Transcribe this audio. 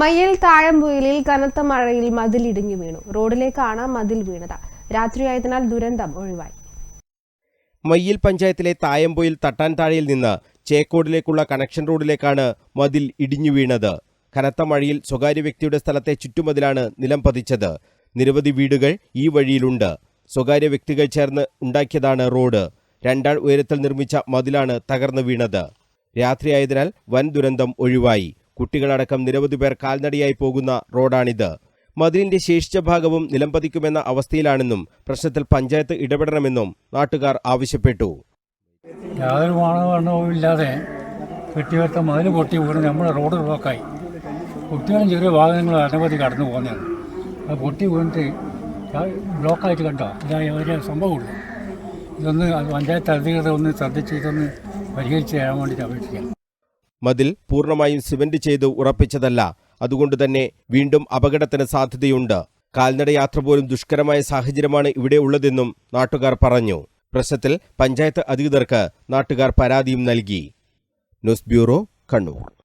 മയ്യൽ താഴമ്പുയിലിൽ കനത്ത മഴയിൽ മതിൽ ഇടിഞ്ഞു വീണു. റോഡിലേക്കാണ് മതിൽ വീണത്. രാത്രിയായതിനാൽ ദുരന്തം ഒഴിവായി. മയ്യിൽ പഞ്ചായത്തിലെ തായമ്പൊയിൽ തട്ടാൻ താഴയിൽ നിന്ന് ചേക്കോടിലേക്കുള്ള കണക്ഷൻ റോഡിലേക്കാണ് മതിൽ ഇടിഞ്ഞു വീണത്. കനത്ത മഴയിൽ സ്വകാര്യ വ്യക്തിയുടെ സ്ഥലത്തെ ചുറ്റുമതിലാണ് നിലം പതിച്ചത്. നിരവധി വീടുകൾ ഈ വഴിയിലുണ്ട്. സ്വകാര്യ വ്യക്തികൾ ചേർന്ന് ഉണ്ടാക്കിയതാണ് റോഡ്. രണ്ടാൾ ഉയരത്തിൽ നിർമ്മിച്ച മതിലാണ് തകർന്നു വീണത്. രാത്രിയായതിനാൽ വൻ ദുരന്തം ഒഴിവായി. കുട്ടികളടക്കം നിരവധി പേർ കാൽനടയായി പോകുന്ന റോഡാണിത്. മതിലിന്റെ ശേഷിച്ച ഭാഗവും നിലംപതിക്കുമെന്ന അവസ്ഥയിലാണെന്നും പ്രശ്നത്തിൽ പഞ്ചായത്ത് ഇടപെടണമെന്നും നാട്ടുകാർ ആവശ്യപ്പെട്ടു. യാതൊരു മാനദണ്ഡവും ഇല്ലാതെ മതിൽ പൊട്ടി വീണ് നമ്മുടെ റോഡ് ബ്ലോക്കായി. കുട്ടികളും ചെറിയ വാഹനങ്ങൾ അനവധി കടന്നു പോകുന്നതാണ്. അത് പൊട്ടി വീണിട്ട് ബ്ലോക്കായിട്ട് കണ്ടോ? ഇതായി ഒരു സംഭവമുള്ളൂ. ഇതൊന്ന് പഞ്ചായത്ത് അധികൃതർ ഒന്ന് ശ്രദ്ധിച്ച് ഇതൊന്ന് പരിഹരിച്ച് തരാൻ വേണ്ടിയിട്ട് അപേക്ഷിക്കാം. മതിൽ പൂർണമായും സിമന്റ് ചെയ്ത് ഉറപ്പിച്ചതല്ല. അതുകൊണ്ട് തന്നെ വീണ്ടും അപകടത്തിന് സാധ്യതയുണ്ട്. കാൽനടയാത്ര പോലും ദുഷ്കരമായ സാഹചര്യമാണ് ഇവിടെ ഉള്ളതെന്നും നാട്ടുകാർ പറഞ്ഞു. പ്രശ്നത്തിൽ പഞ്ചായത്ത് അധികൃതർക്ക് നാട്ടുകാർ പരാതിയും നൽകി. News bureau Kannur.